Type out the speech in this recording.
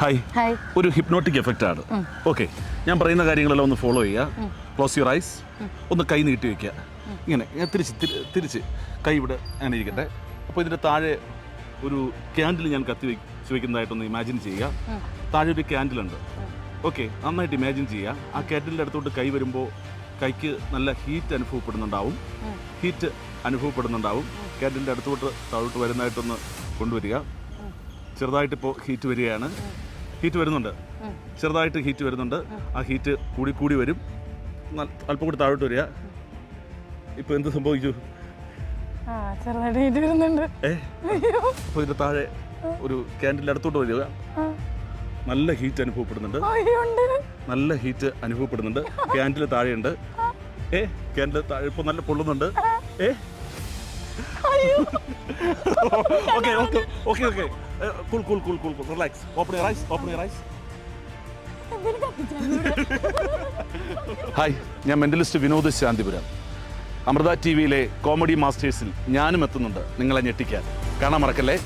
Hi hi ഒരു hypnotic effect ആണ്. Okay ഞാൻ പറയുന്ന കാര്യങ്ങളെല്ലാം ഒന്ന് ഫോളോ ചെയ്യുക. ക്ലോസ് യുവർ ഐസ് ഒന്ന് കൈ നീട്ടി വെക്കുക. ഇങ്ങനെ ഞാൻ തിരിച്ച് തിരിച്ച് കൈ ഇവിടെ അങ്ങനെ ഇരിക്കട്ടെ. അപ്പോൾ ഇതിന്റെ താഴെ ഒരു ക്യാൻഡിൽ ഞാൻ കത്തി വെച്ച് വെക്കുന്നതായിട്ടൊന്ന് ഇമാജിൻ ചെയ്യുക. താഴെ ഒരു ക്യാൻഡിൽ ഉണ്ട്. ഓക്കെ നന്നായിട്ട് ഇമാജിൻ ചെയ്യുക. ആ ക്യാൻഡിലിന്റെ അടുത്തോട്ട് കൈ വരുമ്പോൾ കൈക്ക് നല്ല ഹീറ്റ് അനുഭവപ്പെടുന്നുണ്ടാവും. ഹീറ്റ് അനുഭവപ്പെടുന്നുണ്ടാവും. ക്യാൻഡിലിന്റെ അടുത്തോട്ട് താഴോട്ട് വരുന്നതായിട്ടൊന്ന് കൊണ്ടുവരിക. ചെറുതായിട്ടിപ്പോൾ ഹീറ്റ് വരികയാണ്. ഹീറ്റ് വരുന്നുണ്ട്. ചെറുതായിട്ട് ഹീറ്റ് വരുന്നുണ്ട്. ആ ഹീറ്റ് കൂടി കൂടി വരും. അല്പം കൂടി താഴോട്ട് വരിക. ഇപ്പൊ എന്ത് സംഭവിച്ചു? ചെറുതായിട്ട് ഹീറ്റ് വരുന്നുണ്ട്. അപ്പൊ ഇതിന്റെ താഴെ ഒരു ക്യാൻഡിൽ അടുത്തോട്ട് വരിക. നല്ല ഹീറ്റ് അനുഭവപ്പെടുന്നുണ്ട്. നല്ല ഹീറ്റ് അനുഭവപ്പെടുന്നുണ്ട്. ക്യാൻഡിൽ താഴെയുണ്ട്. ഏ? ക്യാൻഡിൽ താഴെ ഇപ്പൊ നല്ല പൊള്ളുന്നുണ്ട്. ഏ? Okay okay okay okay. Cool cool cool cool cool relax open your eyes open your eyes എന്തിനു കത്തിച്ചാ ഹായ് ഞാൻ മെന്റലിസ്റ്റ് വിനോദ് ശാന്തിപുരം. അമൃത ടി വിയിലെ കോമഡി മാസ്റ്റേഴ്സിൽ ഞാനും എത്തുന്നുണ്ട്. നിങ്ങളെ ഞെട്ടിക്കാൻ. കാണാൻ മറക്കല്ലേ?